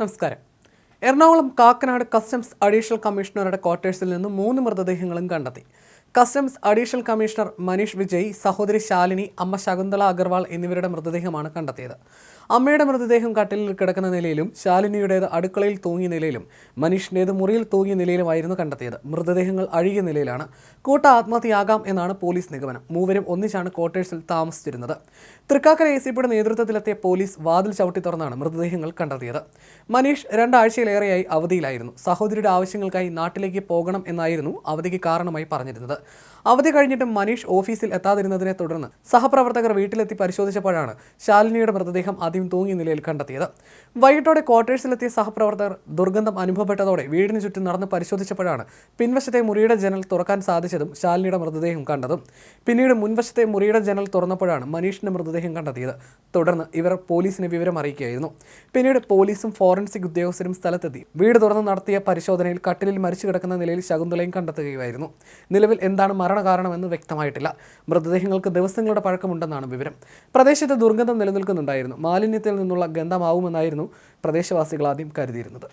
നമസ്കാരം. Ernakulam Kakkanad customs additional കമ്മീഷണറുടെ ക്വാർട്ടേഴ്സിൽ നിന്ന് മൂന്ന് മൃതദേഹങ്ങളും കണ്ടെത്തി. Customs additional commissioner Manish Vijay സഹോദരി ശാലിനി അമ്മ ശകുന്തള അഗർവാൾ എന്നിവരുടെ മൃതദേഹമാണ് കണ്ടെത്തിയത്. അമ്മയുടെ മൃതദേഹം കട്ടിലിൽ കിടക്കുന്ന നിലയിലും ശാലിനിയുടേത് അടുക്കളയിൽ തൂങ്ങിയ നിലയിലും മനീഷിന്റേത് മുറിയിൽ തൂങ്ങിയ നിലയിലുമായിരുന്നു കണ്ടെത്തിയത്. മൃതദേഹങ്ങൾ അഴുകിയ നിലയിലാണ്. കൂട്ട ആത്മഹത്യയാകാം എന്നാണ് പോലീസ് നിഗമനം. മൂവരും ഒന്നിച്ചാണ് ക്വാർട്ടേഴ്സിൽ താമസിച്ചിരുന്നത്. തൃക്കാക്കര എ സി പിയുടെ നേതൃത്വത്തിലെത്തിയ പോലീസ് വാതിൽ ചവിട്ടി തുറന്നാണ് മൃതദേഹങ്ങൾ കണ്ടെത്തിയത്. മനീഷ് രണ്ടാഴ്ചയിലേറെയായി അവധിയിലായിരുന്നു. സഹോദരിയുടെ ആവശ്യങ്ങൾക്കായി നാട്ടിലേക്ക് പോകണം എന്നായിരുന്നു അവധിക്ക് കാരണമായി പറഞ്ഞിരുന്നത്. അവധി കഴിഞ്ഞിട്ടും മനീഷ് ഓഫീസിൽ എത്താതിരുന്നതിനെ തുടർന്ന് സഹപ്രവർത്തകർ വീട്ടിലെത്തി പരിശോധിച്ചപ്പോഴാണ് ശാലിനിയുടെ മൃതദേഹം ആദ്യം തൂങ്ങിയ നിലയിൽ കണ്ടെത്തിയത്. വൈകിട്ടോടെ ക്വാർട്ടേഴ്സിലെത്തിയ സഹപ്രവർത്തകർ ദുർഗന്ധം അനുഭവപ്പെട്ടതോടെ വീടിന് ചുറ്റും നടന്ന് പരിശോധിച്ചപ്പോഴാണ് പിൻവശത്തെ മുറിയുടെ ജനൽ തുറക്കാൻ സാധിച്ചതും ശാലിനിയുടെ മൃതദേഹം കണ്ടതും. പിന്നീട് മുൻവശത്തെ മുറിയുടെ ജനൽ തുറന്നപ്പോഴാണ് മനീഷിന്റെ മൃതദേഹം കണ്ടെത്തിയത്. തുടർന്ന് ഇവർ പോലീസിനെ വിവരം അറിയിക്കുകയായിരുന്നു. പിന്നീട് പോലീസും ഫോറൻസിക് ഉദ്യോഗസ്ഥരും സ്ഥലത്തെത്തി. വീട് തുറന്ന് നടത്തിയ പരിശോധനയിൽ കട്ടിലിൽ മരിച്ചു കിടക്കുന്ന നിലയിൽ ശകുന്തളയും കണ്ടെത്തുകയായിരുന്നു നിലവിൽ എന്താണ് മരണകാരണമെന്ന് വ്യക്തമായിട്ടില്ല. മൃതദേഹങ്ങൾക്ക് ദിവസങ്ങളുടെ പഴക്കമുണ്ടെന്നാണ് വിവരം. പ്രദേശത്ത് ദുർഗന്ധം നിലനിൽക്കുന്നുണ്ടായിരുന്നു. മാലിന്യത്തിൽ നിന്നുള്ള ഗന്ധമാവുമെന്നായിരുന്നു പ്രദേശവാസികൾ ആദ്യം കരുതിയിരുന്നത്.